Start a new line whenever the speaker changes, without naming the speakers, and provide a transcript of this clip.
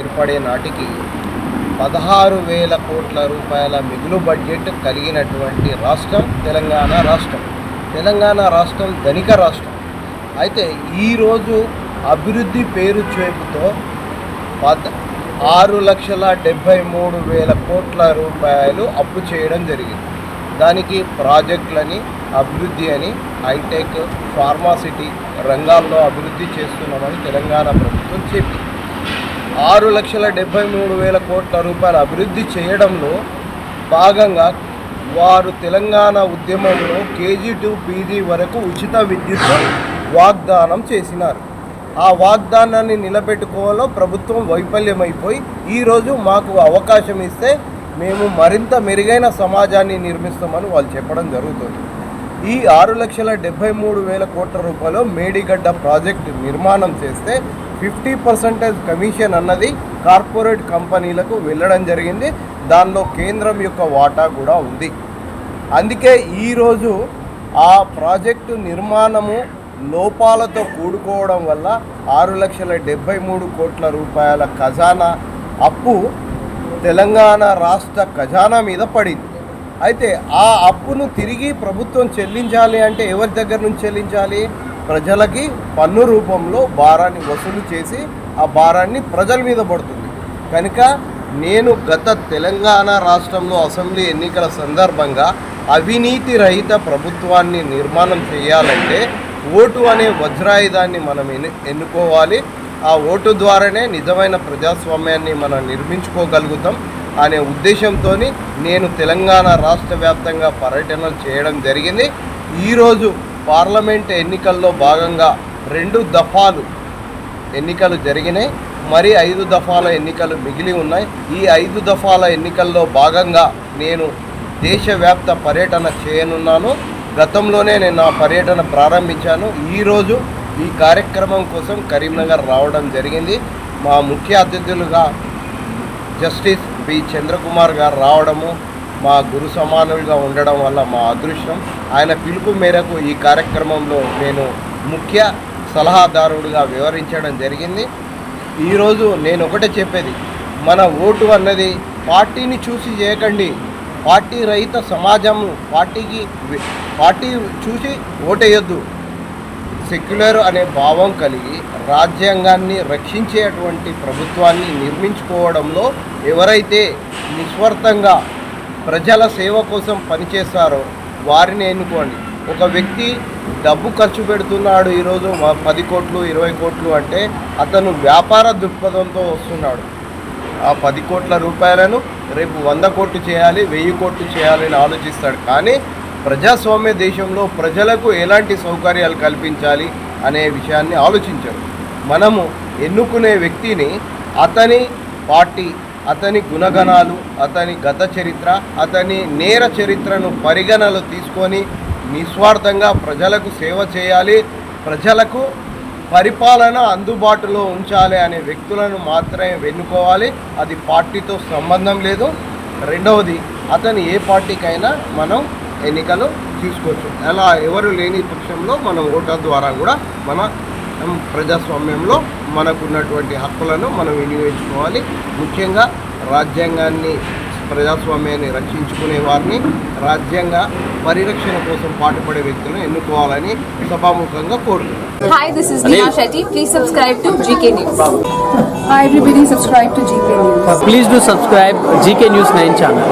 ఏర్పడే నాటికి పదహారు వేల కోట్ల రూపాయల మిగులు బడ్జెట్ కలిగినటువంటి రాష్ట్రం తెలంగాణ రాష్ట్రం. తెలంగాణ రాష్ట్రం ధనిక రాష్ట్రం. అయితే ఈరోజు అభివృద్ధి పేరు చేపుతో పద ఆరు లక్షల డెబ్భై మూడు వేల కోట్ల రూపాయలు అప్పు చేయడం జరిగింది. దానికి ప్రాజెక్టులని అభివృద్ధి అని హైటెక్ ఫార్మాసిటీ రంగాల్లో అభివృద్ధి చేస్తున్నామని తెలంగాణ ప్రభుత్వం చెప్పింది ఆరు లక్షల డెబ్బై మూడు వేల కోట్ల రూపాయల అభివృద్ధి చేయడంలో భాగంగా వారు తెలంగాణ ఉద్యమంలో కేజీ టు పీజీ వరకు ఉచిత విద్యుత్ వాగ్దానం చేసినారు. ఆ వాగ్దానాన్ని నిలబెట్టుకోవాలో ప్రభుత్వం వైఫల్యమైపోయి ఈరోజు మాకు అవకాశం ఇస్తే మేము మరింత మెరుగైన సమాజాన్ని నిర్మిస్తామని వాళ్ళు చెప్పడం జరుగుతుంది. ఈ ఆరు లక్షల డెబ్బై మూడు వేల కోట్ల రూపాయలు మేడిగడ్డ ప్రాజెక్టు నిర్మాణం చేస్తే ఫిఫ్టీ పర్సెంటేజ్ కమిషన్ అన్నది కార్పొరేట్ కంపెనీలకు వెళ్ళడం జరిగింది. దానిలో కేంద్రం యొక్క వాటా కూడా ఉంది. అందుకే ఈరోజు ఆ ప్రాజెక్టు నిర్మాణము లోపాలతో కూడుకోవడం వల్ల ఆరు లక్షల డెబ్బై మూడు కోట్ల రూపాయల ఖజానా అప్పు తెలంగాణ రాష్ట్ర ఖజానా మీద పడింది. అయితే ఆ అప్పును తిరిగి ప్రభుత్వం చెల్లించాలి అంటే ఎవరి దగ్గర నుంచి చెల్లించాలి? ప్రజలకి పన్ను రూపంలో భారాన్ని వసూలు చేసి ఆ భారాన్ని ప్రజల మీద పడుతుంది. కనుక నేను గత తెలంగాణ రాష్ట్రంలో అసెంబ్లీ ఎన్నికల సందర్భంగా అవినీతి రహిత ప్రభుత్వాన్ని నిర్మాణం చేయాలంటే ఓటు అనే వజ్రాయుధాన్ని మనం ఎన్ని ఎన్నుకోవాలి. ఆ ఓటు ద్వారానే నిజమైన ప్రజాస్వామ్యాన్ని మనం నిర్మించుకోగలుగుతాం అనే ఉద్దేశంతో నేను తెలంగాణ రాష్ట్ర వ్యాప్తంగా పర్యటనలు చేయడం జరిగింది. ఈరోజు పార్లమెంట్ ఎన్నికల్లో భాగంగా రెండు దఫాలు ఎన్నికలు జరిగినాయి. మరి ఐదు దఫాల ఎన్నికలు మిగిలి ఉన్నాయి. ఈ ఐదు దఫాల ఎన్నికల్లో భాగంగా నేను దేశవ్యాప్త పర్యటన చేయనున్నాను. గతంలోనే నేను నా పర్యటన ప్రారంభించాను. ఈరోజు ఈ కార్యక్రమం కోసం కరీంనగర్ రావడం జరిగింది. మా ముఖ్య అతిథులుగా జస్టిస్ బి చంద్రకుమార్ గారు రావడము మా గురు సమానులుగా ఉండడం వల్ల మా అదృష్టం. ఆయన పిలుపు మేరకు ఈ కార్యక్రమంలో నేను ముఖ్య సలహాదారుడిగా వివరించడం జరిగింది. ఈరోజు నేను ఒకటే చెప్పేది మన ఓటు అన్నది పార్టీని చూసి చేయకండి. పార్టీ రహిత సమాజం పార్టీకి పార్టీ చూసి ఓటేయొద్దు. సెక్యులర్ అనే భావం కలిగి రాజ్యాంగాన్ని రక్షించేటువంటి ప్రభుత్వాన్ని నిర్మించుకోవడంలో ఎవరైతే నిస్వార్థంగా ప్రజల సేవ కోసం పనిచేస్తారో వారిని ఎన్నుకోండి. ఒక వ్యక్తి డబ్బు ఖర్చు పెడుతున్నాడు ఈరోజు పది కోట్లు ఇరవై కోట్లు అంటే అతను వ్యాపార దృక్పథంతో వస్తున్నాడు. ఆ పది కోట్ల రూపాయలను రేపు వంద కోట్లు చేయాలి వెయ్యి కోట్లు చేయాలని ఆలోచిస్తాడు. కానీ ప్రజాస్వామ్య దేశంలో ప్రజలకు ఎలాంటి సౌకర్యాలు కల్పించాలి అనే విషయాన్ని ఆలోచించాడు మనము ఎన్నుకునే వ్యక్తిని అతని పార్టీ అతని గుణగణాలు అతని గత చరిత్ర అతని నేర చరిత్రను పరిగణలో తీసుకొని నిస్వార్థంగా ప్రజలకు సేవ చేయాలి ప్రజలకు పరిపాలన అందుబాటులో ఉంచాలి అనే వ్యక్తులను మాత్రమే వెన్నుకోవాలి. అది పార్టీతో సంబంధం లేదు. రెండవది అతను ఏ పార్టీకైనా మనం ఎన్నికలు తీసుకోవచ్చు. అలా ఎవరు లేని పక్షంలో మనం ఓటర్ ద్వారా కూడా మన ప్రజాస్వామ్యంలో మనకున్నటువంటి హక్కులను మనం వినియోగించుకోవాలి ముఖ్యంగా రాజ్యాంగాన్ని ప్రజాస్వామ్యాన్ని రక్షించుకునే వారిని రాజ్యాంగ పరిరక్షణ కోసం పాటుపడే వ్యక్తులను ఎన్నుకోవాలని సభాముఖంగా కోరుతున్నాను
Hi, this is Neha Shetty. Please subscribe to GK News.
Hi everybody, subscribe to GK News.
Please do subscribe GK News 9 channel.